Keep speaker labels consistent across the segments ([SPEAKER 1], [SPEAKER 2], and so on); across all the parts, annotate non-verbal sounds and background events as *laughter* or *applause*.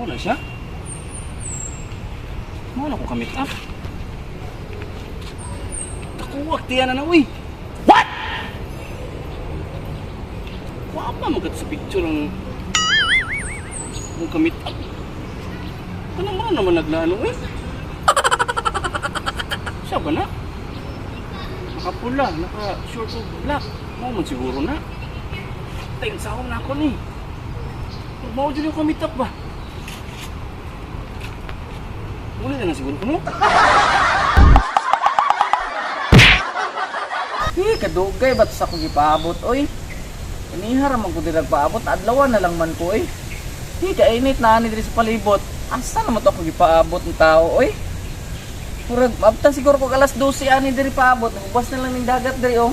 [SPEAKER 1] Wala siya. Mana ko kamit up. Takuwag tiyan na na, uy. What? Wa pa magat sa picture ang ang kamit up. Ano man naman naglaano, eh? *laughs* Siya ba na? Nakapula, naka-short of black. Mau man siguro na. Tayo sa na ako ni. Mau dyan yung kamit up ba? Muli na na siguro ko, no?
[SPEAKER 2] Hi, kadugay ba't sa kong ipaabot, oy? Inihara man ko dirag paabot, adlawan na lang man ko, oy. Hi, kainit na ani diri sa palibot. Asa naman to ako gipaabot ng tao, oy? Murag, abta siguro ko alas 12 ani diri paabot. Nagubas na lang ning dagat diri, oh.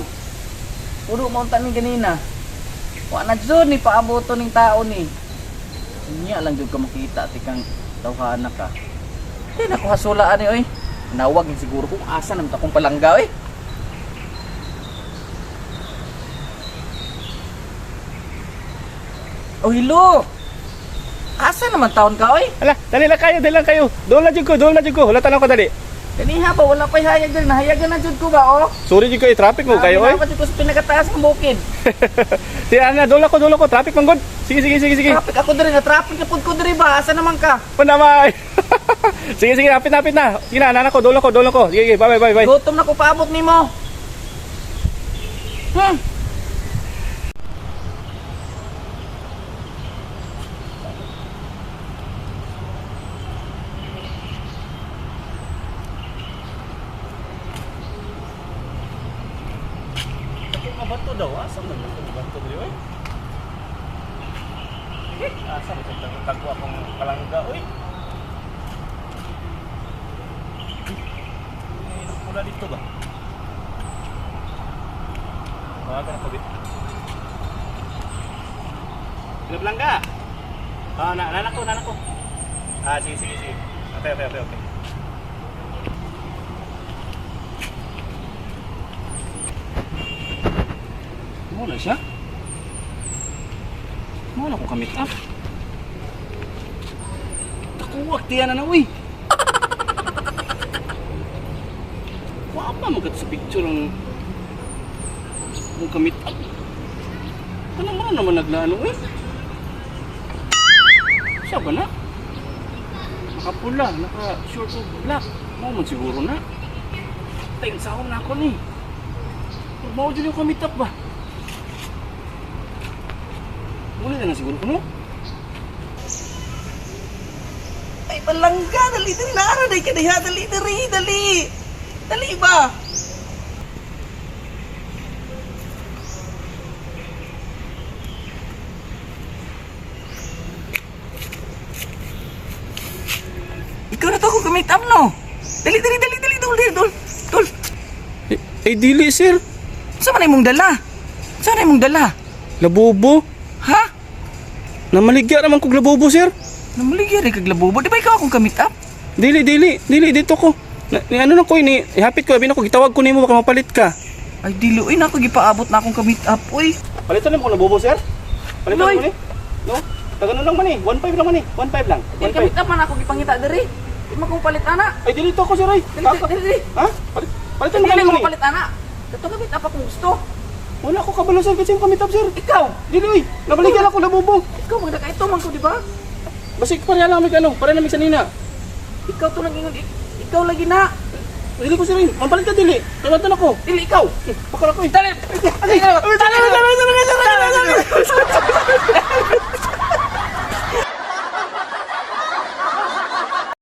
[SPEAKER 2] Puro mo ni ganina. Wa na jud ni paabot to ning tao ni. Niya lang jud ka makita ti kang tawhana ka. Di na ko hasulaan ni, oy. Nawag ni siguro kung asa naman akong palangga, oy. Oh, hello! Asa naman taon ka, oy?
[SPEAKER 1] Ala, dali lang kayo, dali lang kayo. Doon na dyan ko, doon na dyan ko. Wala tanong ko dali.
[SPEAKER 2] Kaniha ba, wala pa'y hayag din. Nahayagan na jud ko ba, oh?
[SPEAKER 1] Sorry dyan ko, traffic mo kayo, oy.
[SPEAKER 2] Dapat ko sa pinakataas ng bukid. *laughs*
[SPEAKER 1] Sige na, doon ako, doon ako. Traffic man good. Sige, sige, sige, sige.
[SPEAKER 2] Traffic ako diri na traffic na pud ko diri ba? Asa naman ka?
[SPEAKER 1] Panamay. *laughs* sige, sige, hapit, hapit na. Sige na, anak ko, doon ako, doon ako. Sige, sige, bye, bye, bye.
[SPEAKER 2] Gutom na ko paabot nimo. Hmm.
[SPEAKER 1] Ako mabato daw, asa man ako mabato dali, oy. Eh, asa mo sa tagpo akong palangga, oy. Eh, nakapula dito ba? Tawagan ako, bit. Sino palangga? Ah, na nanak ko, nanak ko. Ah, sige, sige, sige. Okay, okay, okay, okay. Wala siya. Wala ko kamit up. Takuwag tiyan na na, uy. Wa pa magat sa picture ang ang kamit up. Ano man naman naglaano, eh? Siya ba na? Nakapula, naka-short of black. Mau man siguro na. Tayo sa na ako ni. Mau dyan yung kamit up ba? Muli na siguro ko, no?
[SPEAKER 2] Ay palangga, dali dali na ara dai ka diha, dali dali, dali. Dali ba? Ikaw na to kamit up, no? Dali, dali, dali, dali, dul, dul, dul, dul.
[SPEAKER 1] Eh, eh dili, sir.
[SPEAKER 2] Saan man imong dala? Saan imong dala?
[SPEAKER 1] Labobo. Namaligya naman kong labobo, sir.
[SPEAKER 2] Namaligyan rin kag labubo. Di ba ikaw akong kamit up?
[SPEAKER 1] Dili, dili, dili, dito ko. Na, ni, ano lang ko, ni, ihapit ko, abin ako, gitawag ko nimo baka mapalit ka.
[SPEAKER 2] Ay, dili, uy, na ako gipaabot na akong kamit up, uy.
[SPEAKER 1] Palitan lang ko labobo, sir. Palitan mo ni. No? Tagano lang man eh. 1.5 lang man eh. 1.5 lang.
[SPEAKER 2] Di kamit up man ako gipangita diri. Di mo kong palit ana.
[SPEAKER 1] Ay, dili to ako, sir, ay.
[SPEAKER 2] Dili, dili, dili.
[SPEAKER 1] Ha? Palit, palitan mo
[SPEAKER 2] Dili
[SPEAKER 1] kami
[SPEAKER 2] mo
[SPEAKER 1] man eh.
[SPEAKER 2] palit ana. Ito kamit up akong gusto.
[SPEAKER 1] Wala ko kabalo, sir, kasi yung kamitap, sir.
[SPEAKER 2] Ikaw,
[SPEAKER 1] Dili, uy. Namaligyan ako labobo.
[SPEAKER 2] ikaw magda ka ito man ko, di ba?
[SPEAKER 1] Basta pareha lang may ano, pareha lang may sanina.
[SPEAKER 2] Ikaw to nang ingon, ik- ikaw lagi na.
[SPEAKER 1] Dili ko, sir, eh. Mapalit ka, dili. Kailangan ako.
[SPEAKER 2] Dili ikaw.
[SPEAKER 1] Pakala ko, eh.
[SPEAKER 2] Dali. Dali.